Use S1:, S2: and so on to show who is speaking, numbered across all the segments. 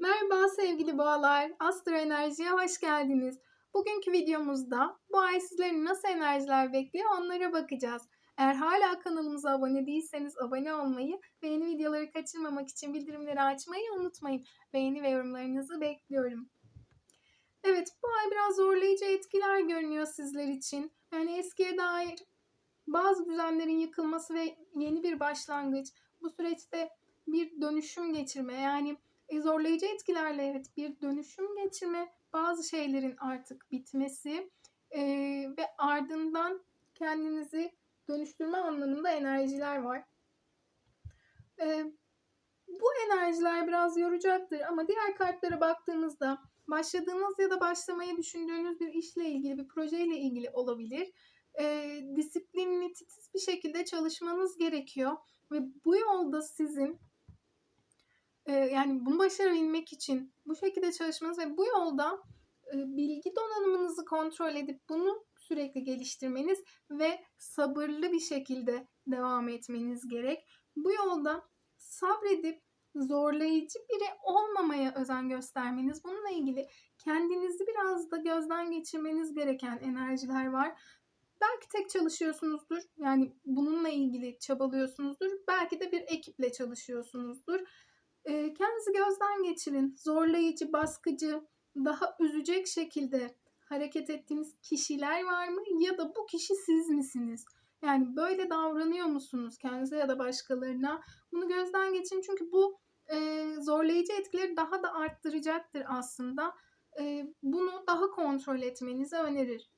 S1: Merhaba sevgili boğalar, Astro Enerji'ye hoş geldiniz. Bugünkü videomuzda bu ay sizleri nasıl enerjiler bekliyor onlara bakacağız. Eğer hala kanalımıza abone değilseniz abone olmayı ve yeni videoları kaçırmamak için bildirimleri açmayı unutmayın. Beğeni ve yorumlarınızı bekliyorum. Evet bu ay biraz zorlayıcı etkiler görünüyor sizler için. Yani eskiye dair bazı düzenlerin yıkılması ve yeni bir başlangıç. Bu süreçte bir dönüşüm geçirme yani e, zorlayıcı etkilerle evet bir dönüşüm geçirme, bazı şeylerin artık bitmesi e, ve ardından kendinizi dönüştürme anlamında enerjiler var. E, bu enerjiler biraz yoracaktır ama diğer kartlara baktığımızda başladığınız ya da başlamayı düşündüğünüz bir işle ilgili, bir projeyle ilgili olabilir. E, disiplinli, titiz bir şekilde çalışmanız gerekiyor ve bu yolda sizin yani bunu başarabilmek için bu şekilde çalışmanız ve bu yolda bilgi donanımınızı kontrol edip bunu sürekli geliştirmeniz ve sabırlı bir şekilde devam etmeniz gerek. Bu yolda sabredip zorlayıcı biri olmamaya özen göstermeniz, bununla ilgili kendinizi biraz da gözden geçirmeniz gereken enerjiler var. Belki tek çalışıyorsunuzdur. Yani bununla ilgili çabalıyorsunuzdur. Belki de bir ekiple çalışıyorsunuzdur. E, kendinizi gözden geçirin. Zorlayıcı, baskıcı, daha üzecek şekilde hareket ettiğiniz kişiler var mı? Ya da bu kişi siz misiniz? Yani böyle davranıyor musunuz kendinize ya da başkalarına? Bunu gözden geçirin çünkü bu e, zorlayıcı etkileri daha da arttıracaktır aslında. E, bunu daha kontrol etmenizi önerir.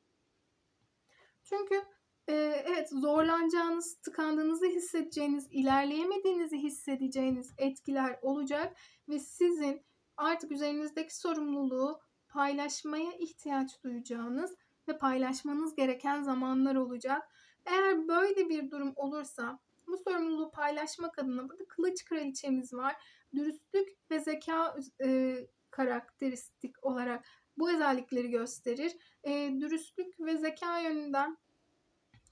S1: Çünkü e, evet zorlanacağınız, tıkandığınızı hissedeceğiniz, ilerleyemediğinizi hissedeceğiniz etkiler olacak ve sizin artık üzerinizdeki sorumluluğu paylaşmaya ihtiyaç duyacağınız ve paylaşmanız gereken zamanlar olacak. Eğer böyle bir durum olursa bu sorumluluğu paylaşmak adına burada kılıç kraliçemiz var. Dürüstlük ve zeka e, karakteristik olarak bu özellikleri gösterir. E, dürüstlük ve zeka yönünden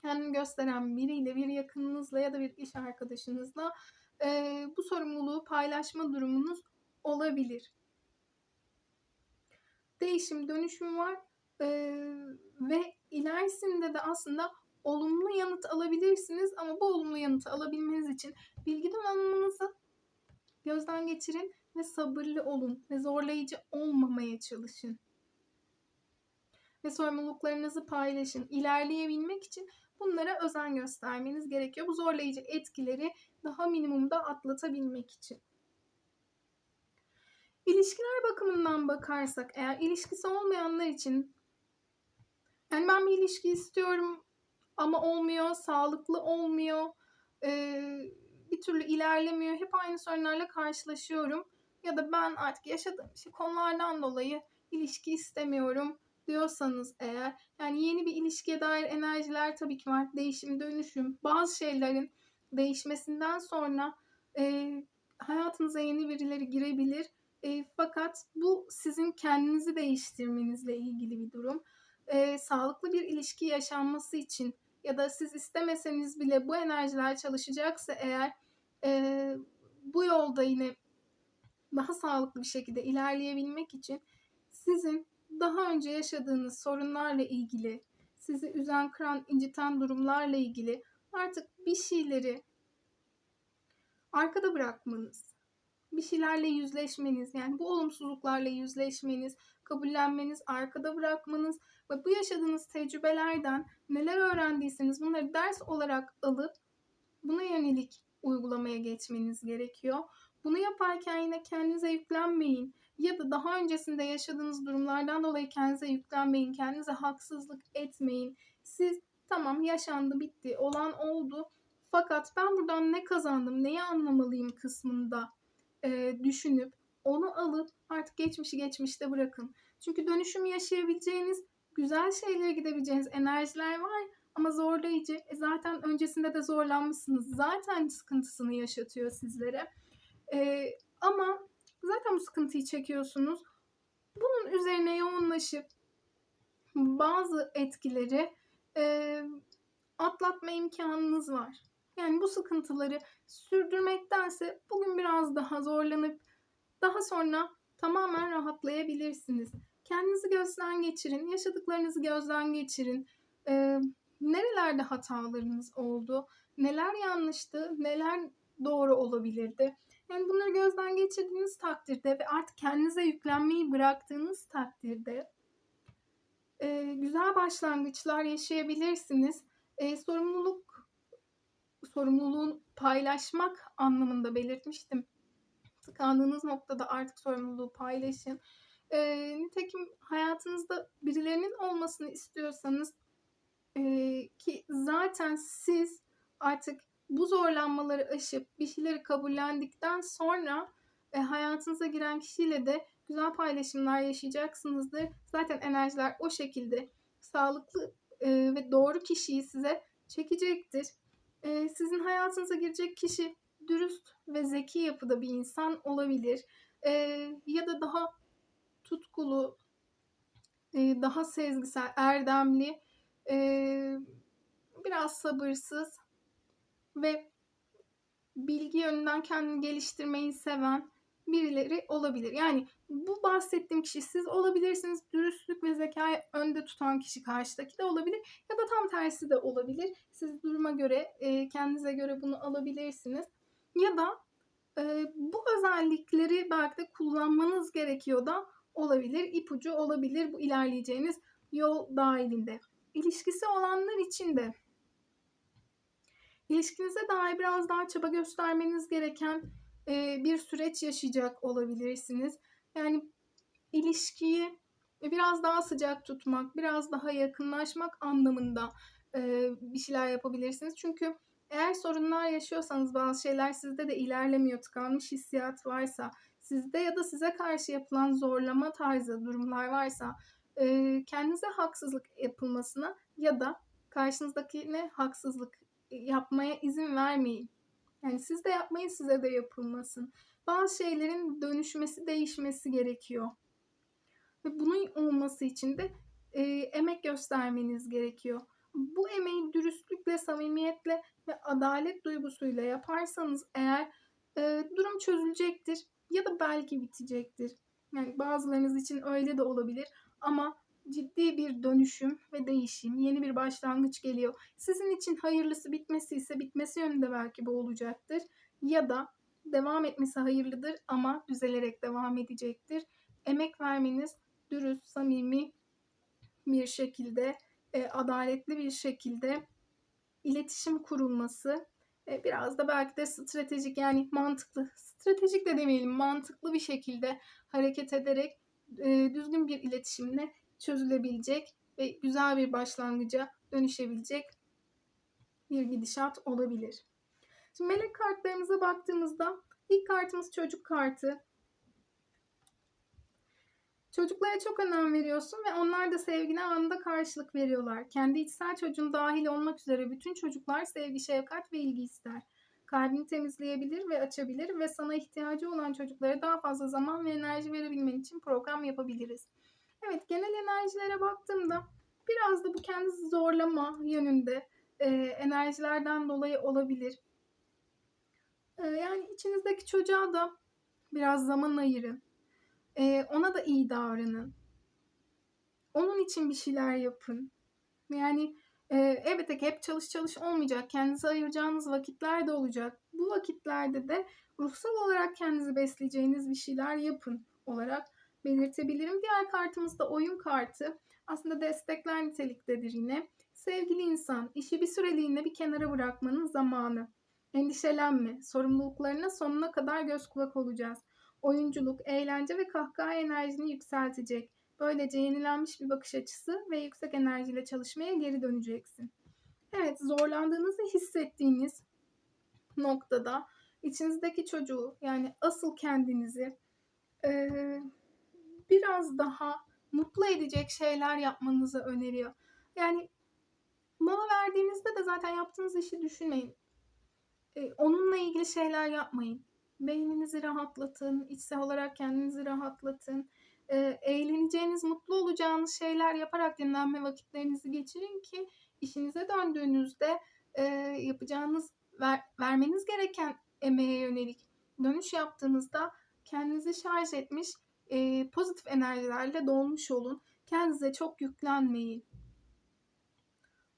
S1: kendini gösteren biriyle, bir yakınınızla ya da bir iş arkadaşınızla e, bu sorumluluğu paylaşma durumunuz olabilir. Değişim, dönüşüm var e, ve ilerisinde de aslında olumlu yanıt alabilirsiniz ama bu olumlu yanıtı alabilmeniz için bilgi donanımınızı gözden geçirin ve sabırlı olun ve zorlayıcı olmamaya çalışın. Ve sorumluluklarınızı paylaşın. İlerleyebilmek için Bunlara özen göstermeniz gerekiyor. Bu zorlayıcı etkileri daha minimumda atlatabilmek için. İlişkiler bakımından bakarsak eğer ilişkisi olmayanlar için yani ben bir ilişki istiyorum ama olmuyor, sağlıklı olmuyor, bir türlü ilerlemiyor. Hep aynı sorunlarla karşılaşıyorum. Ya da ben artık yaşadığım şey konulardan dolayı ilişki istemiyorum diyorsanız eğer yani yeni bir ilişkiye dair enerjiler tabii ki var. Değişim, dönüşüm. Bazı şeylerin değişmesinden sonra e, hayatınıza yeni birileri girebilir. E, fakat bu sizin kendinizi değiştirmenizle ilgili bir durum. E, sağlıklı bir ilişki yaşanması için ya da siz istemeseniz bile bu enerjiler çalışacaksa eğer e, bu yolda yine daha sağlıklı bir şekilde ilerleyebilmek için sizin daha önce yaşadığınız sorunlarla ilgili, sizi üzen, kıran, inciten durumlarla ilgili artık bir şeyleri arkada bırakmanız, bir şeylerle yüzleşmeniz, yani bu olumsuzluklarla yüzleşmeniz, kabullenmeniz, arkada bırakmanız ve bu yaşadığınız tecrübelerden neler öğrendiyseniz bunları ders olarak alıp buna yönelik uygulamaya geçmeniz gerekiyor. Bunu yaparken yine kendinize yüklenmeyin ya da daha öncesinde yaşadığınız durumlardan dolayı kendinize yüklenmeyin, kendinize haksızlık etmeyin. Siz tamam yaşandı, bitti, olan oldu. Fakat ben buradan ne kazandım, neyi anlamalıyım kısmında e, düşünüp onu alıp artık geçmişi geçmişte bırakın. Çünkü dönüşüm yaşayabileceğiniz, güzel şeylere gidebileceğiniz enerjiler var ama zorlayıcı. E zaten öncesinde de zorlanmışsınız. Zaten sıkıntısını yaşatıyor sizlere. E, sıkıntıyı çekiyorsunuz. Bunun üzerine yoğunlaşıp bazı etkileri e, atlatma imkanınız var. Yani bu sıkıntıları sürdürmektense bugün biraz daha zorlanıp daha sonra tamamen rahatlayabilirsiniz. Kendinizi gözden geçirin, yaşadıklarınızı gözden geçirin. Ee, nerelerde hatalarınız oldu? Neler yanlıştı? Neler doğru olabilirdi? Yani bunları gözden geçirdiğiniz takdirde ve artık kendinize yüklenmeyi bıraktığınız takdirde e, güzel başlangıçlar yaşayabilirsiniz. E, sorumluluk sorumluluğun paylaşmak anlamında belirtmiştim. Tıkandığınız noktada artık sorumluluğu paylaşın. E, nitekim hayatınızda birilerinin olmasını istiyorsanız e, ki zaten siz artık bu zorlanmaları aşıp bir şeyleri kabullendikten sonra e, hayatınıza giren kişiyle de güzel paylaşımlar yaşayacaksınızdır. Zaten enerjiler o şekilde sağlıklı e, ve doğru kişiyi size çekecektir. E, sizin hayatınıza girecek kişi dürüst ve zeki yapıda bir insan olabilir. E, ya da daha tutkulu, e, daha sezgisel, erdemli, e, biraz sabırsız ve bilgi yönünden kendini geliştirmeyi seven birileri olabilir. Yani bu bahsettiğim kişi siz olabilirsiniz. Dürüstlük ve zekayı önde tutan kişi karşıdaki de olabilir. Ya da tam tersi de olabilir. Siz duruma göre, e, kendinize göre bunu alabilirsiniz. Ya da e, bu özellikleri belki de kullanmanız gerekiyor da olabilir. İpucu olabilir bu ilerleyeceğiniz yol dahilinde. İlişkisi olanlar için de ilişkinize dair biraz daha çaba göstermeniz gereken e, bir süreç yaşayacak olabilirsiniz. Yani ilişkiyi biraz daha sıcak tutmak, biraz daha yakınlaşmak anlamında e, bir şeyler yapabilirsiniz. Çünkü eğer sorunlar yaşıyorsanız bazı şeyler sizde de ilerlemiyor, tıkanmış hissiyat varsa, sizde ya da size karşı yapılan zorlama tarzı durumlar varsa e, kendinize haksızlık yapılmasına ya da karşınızdakine haksızlık yapmaya izin vermeyin. Yani siz de yapmayın size de yapılmasın. Bazı şeylerin dönüşmesi, değişmesi gerekiyor. Ve bunun olması için de e, emek göstermeniz gerekiyor. Bu emeği dürüstlükle, samimiyetle ve adalet duygusuyla yaparsanız eğer e, durum çözülecektir ya da belki bitecektir. Yani bazılarınız için öyle de olabilir ama ciddi bir dönüşüm ve değişim, yeni bir başlangıç geliyor. Sizin için hayırlısı bitmesi ise bitmesi yönünde belki bu olacaktır. Ya da devam etmesi hayırlıdır ama düzelerek devam edecektir. Emek vermeniz dürüst, samimi bir şekilde, e, adaletli bir şekilde iletişim kurulması e, biraz da belki de stratejik yani mantıklı, stratejik de demeyelim mantıklı bir şekilde hareket ederek e, düzgün bir iletişimle çözülebilecek ve güzel bir başlangıca dönüşebilecek bir gidişat olabilir. Şimdi melek kartlarımıza baktığımızda ilk kartımız çocuk kartı. Çocuklara çok önem veriyorsun ve onlar da sevgine anında karşılık veriyorlar. Kendi içsel çocuğun dahil olmak üzere bütün çocuklar sevgi, şefkat ve ilgi ister. Kalbini temizleyebilir ve açabilir ve sana ihtiyacı olan çocuklara daha fazla zaman ve enerji verebilmen için program yapabiliriz. Evet genel enerjilere baktığımda biraz da bu kendinizi zorlama yönünde e, enerjilerden dolayı olabilir. E, yani içinizdeki çocuğa da biraz zaman ayırın. E, ona da iyi davranın. Onun için bir şeyler yapın. Yani e, evet hep çalış çalış olmayacak. Kendinize ayıracağınız vakitler de olacak. Bu vakitlerde de ruhsal olarak kendinizi besleyeceğiniz bir şeyler yapın olarak belirtebilirim. Diğer kartımız da oyun kartı. Aslında destekler niteliktedir yine. Sevgili insan, işi bir süreliğine bir kenara bırakmanın zamanı. Endişelenme, sorumluluklarına sonuna kadar göz kulak olacağız. Oyunculuk, eğlence ve kahkaha enerjini yükseltecek. Böylece yenilenmiş bir bakış açısı ve yüksek enerjiyle çalışmaya geri döneceksin. Evet, zorlandığınızı hissettiğiniz noktada içinizdeki çocuğu yani asıl kendinizi e, biraz daha mutlu edecek şeyler yapmanızı öneriyor. Yani mola verdiğinizde de zaten yaptığınız işi düşünmeyin. Ee, onunla ilgili şeyler yapmayın. Beyninizi rahatlatın, içsel olarak kendinizi rahatlatın. Ee, eğleneceğiniz, mutlu olacağınız şeyler yaparak dinlenme vakitlerinizi geçirin ki işinize döndüğünüzde e, yapacağınız, ver, vermeniz gereken emeğe yönelik dönüş yaptığınızda kendinizi şarj etmiş e, pozitif enerjilerle dolmuş olun. Kendinize çok yüklenmeyin.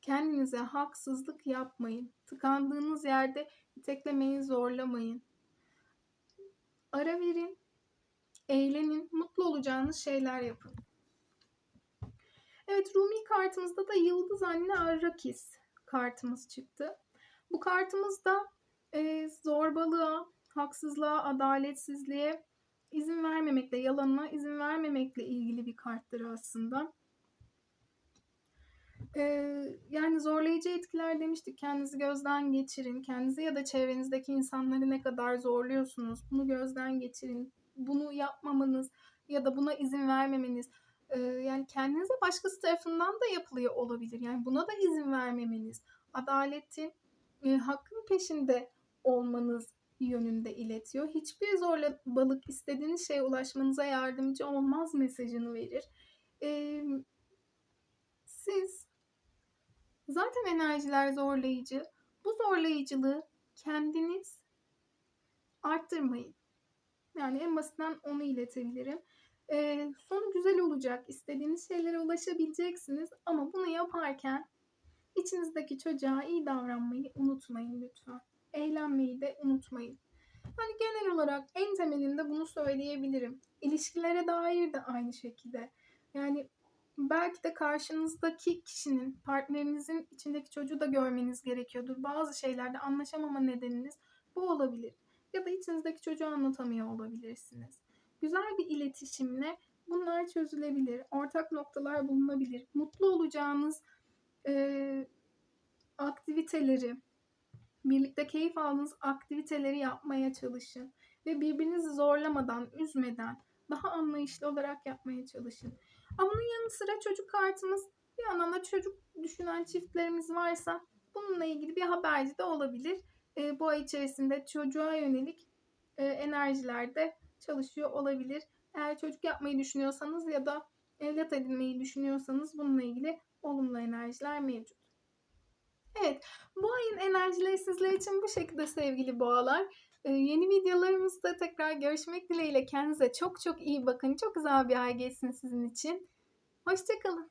S1: Kendinize haksızlık yapmayın. Tıkandığınız yerde iteklemeyin, zorlamayın. Ara verin, eğlenin, mutlu olacağınız şeyler yapın. Evet Rumi kartımızda da Yıldız Anne Arrakis kartımız çıktı. Bu kartımızda e, zorbalığa, haksızlığa, adaletsizliğe izin vermemekle, yalanına izin vermemekle ilgili bir karttır aslında. Ee, yani zorlayıcı etkiler demiştik. Kendinizi gözden geçirin. Kendinizi ya da çevrenizdeki insanları ne kadar zorluyorsunuz. Bunu gözden geçirin. Bunu yapmamanız ya da buna izin vermemeniz. e, yani kendinize başkası tarafından da yapılıyor olabilir. Yani buna da izin vermemeniz. Adaletin, e, hakkın peşinde olmanız yönünde iletiyor. Hiçbir zorbalık istediğiniz şeye ulaşmanıza yardımcı olmaz mesajını verir. Ee, siz zaten enerjiler zorlayıcı. Bu zorlayıcılığı kendiniz arttırmayın. Yani en basitinden onu iletebilirim. Ee, sonu güzel olacak. İstediğiniz şeylere ulaşabileceksiniz. Ama bunu yaparken içinizdeki çocuğa iyi davranmayı unutmayın lütfen eğlenmeyi de unutmayın. Yani genel olarak en temelinde bunu söyleyebilirim. İlişkilere dair de aynı şekilde. Yani belki de karşınızdaki kişinin, partnerinizin içindeki çocuğu da görmeniz gerekiyordur. Bazı şeylerde anlaşamama nedeniniz bu olabilir. Ya da içinizdeki çocuğu anlatamıyor olabilirsiniz. Güzel bir iletişimle bunlar çözülebilir. Ortak noktalar bulunabilir. Mutlu olacağınız e, aktiviteleri, birlikte keyif aldığınız aktiviteleri yapmaya çalışın. Ve birbirinizi zorlamadan, üzmeden, daha anlayışlı olarak yapmaya çalışın. Ama bunun yanı sıra çocuk kartımız bir yandan da çocuk düşünen çiftlerimiz varsa bununla ilgili bir haberci de olabilir. E, bu ay içerisinde çocuğa yönelik e, enerjiler de çalışıyor olabilir. Eğer çocuk yapmayı düşünüyorsanız ya da evlat edinmeyi düşünüyorsanız bununla ilgili olumlu enerjiler mevcut. Evet, bu ayın enerjileri sizler için bu şekilde sevgili boğalar. Ee, yeni videolarımızda tekrar görüşmek dileğiyle kendinize çok çok iyi bakın. Çok güzel bir ay geçsin sizin için. Hoşçakalın.